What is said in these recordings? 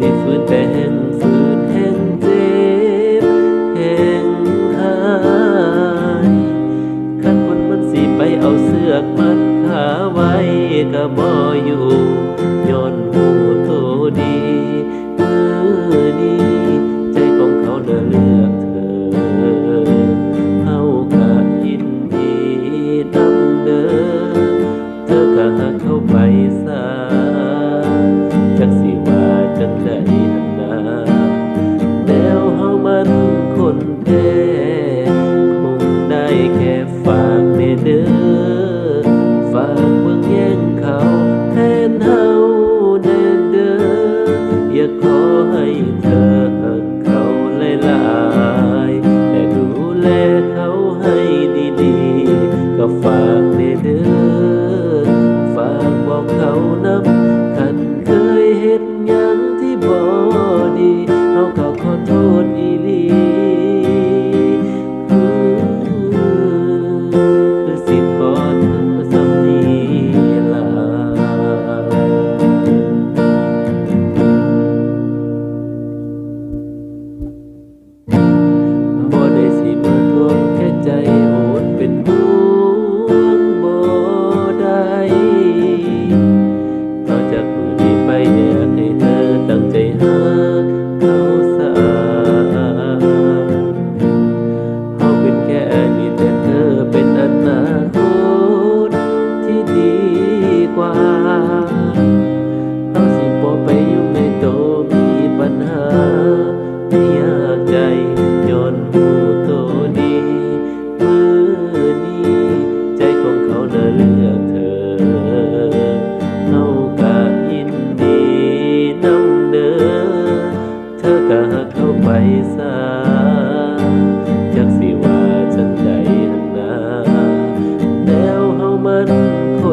สิฝืนแต่แห่งฟื้นแห่งเจ็บแห่งหายขันคนมันสิไปเอาเสื้อกมัดขาไว้ก็บ่อยู่ย้อนหูโตดีมือนี้ใจของเขาเลือเลือกเธอเขากะยินดีนำเดินเธอกะหาเขาไปซา ๆ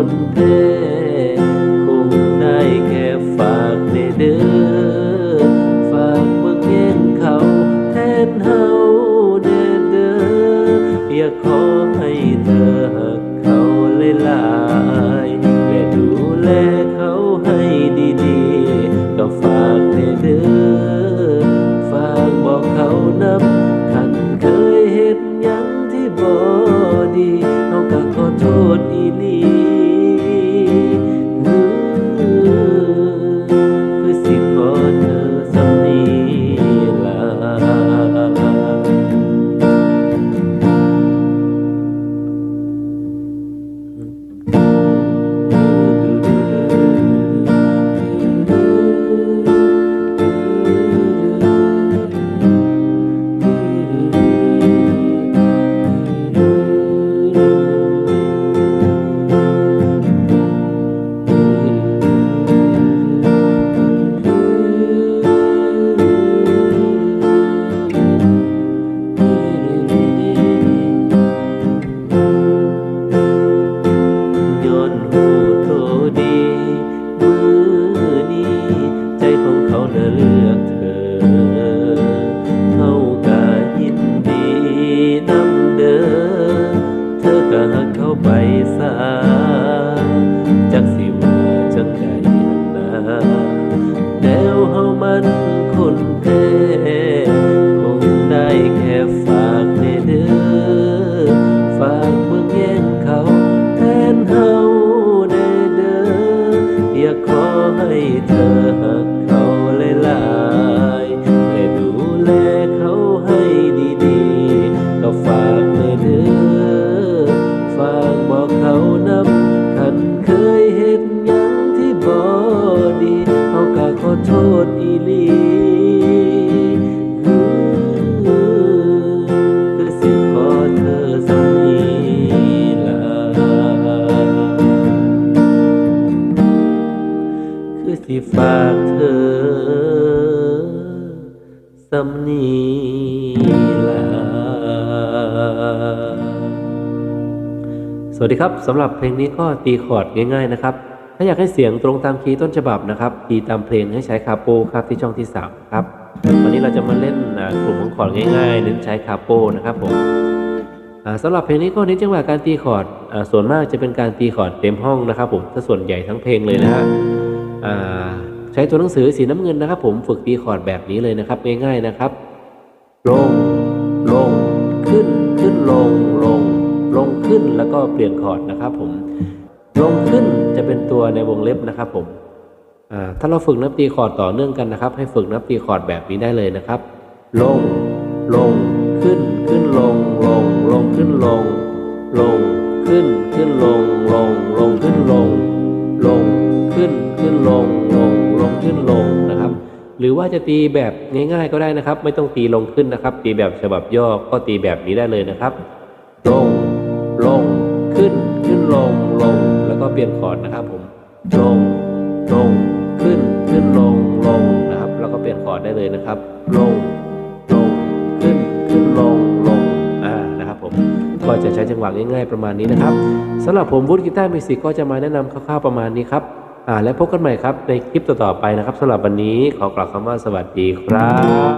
นแท้คงได้แค่ฝากในเด้อฝากเบิ่งแย่งเขาแทนเฮาแน่เด้ออย่าขอให้เธอหักเขาหลายและดูแลเขาให้ดีๆ ก็ฝากในเด้อฝากบอกเขานำคันเคยเฮ็ดหยังที่บ่ดี เธอหักเขาหลายๆและดูแลเขาให้ดีๆ ก็ฝากในเด้อฝากบ ฝากเธอสำนีลาสวัสดีครับสำหรับเพลงนี้ก็ตีคอร์ดง่ายๆนะครับ ถ้าอยากให้เสียงตรงตามคีย์ต้นฉบับนะครับคีย์ตามเพลงให้ใช้คาโปครับที่ช่องที่3ครับวันนี้เราจะมาเล่นกลุ่มของคอร์ดง่ายๆ เน้นใช้คาโปนะครับผมสำหรับเพลงนี้ก็เน้นจังหวะการตีคอร์ดส่วนมากจะเป็นการตีคอร์ดเต็มห้องนะครับผมถ้าส่วนใหญ่ทั้งเพลงเลยนะฮะ ช้ตัวหนังสือสีน้ำเงินนะครับ ผมฝึกตีคอร์ดแบบนี้เลยนะครับ ง่ายๆนะครับ ลง ลง ขึ้น ขึ้นลง ลง ลงขึ้นแล้วก็เปลี่ยนคอร์ดนะครับ ผม ลงขึ้นจะเป็นตัวในวงเล็บนะครับ ผมถ้าเราฝึกนับตีคอร์ดต่อเนื่องกันนะครับ ให้ฝึกนับตีคอร์ดแบบนี้ได้เลยนะครับ ลง ลง ขึ้น ขึ้นลง ลง ลงขึ้นลง ลง ขึ้น ขึ้นลง ลง ลงขึ้น หรือว่าจะตีแบบง่าย ๆ ก็ได้นะครับ ไม่ต้องตีลงขึ้นนะครับ ตีแบบฉบับย่อก็ตีแบบนี้ได้เลยนะครับ ลง ลง ขึ้น ขึ้นลง ลง แล้วก็เปลี่ยนคอร์ดนะครับผม ลง ลง ขึ้น ขึ้นลง ลงนะครับ แล้วก็เปลี่ยนคอร์ดได้เลยนะครับ ลง ลง ขึ้น ขึ้นลง ลง อ่า นะครับผม ก็จะใช้จังหวะง่าย ๆ ประมาณนี้นะครับสำหรับผมวุฒิกีตาร์มิวสิกก็จะมาแนะนำคร่าวๆประมาณนี้ครับ และพบกันใหม่ครับในคลิปต่อๆไปนะครับสำหรับวันนี้ขอกล่าวคำว่าสวัสดีครับ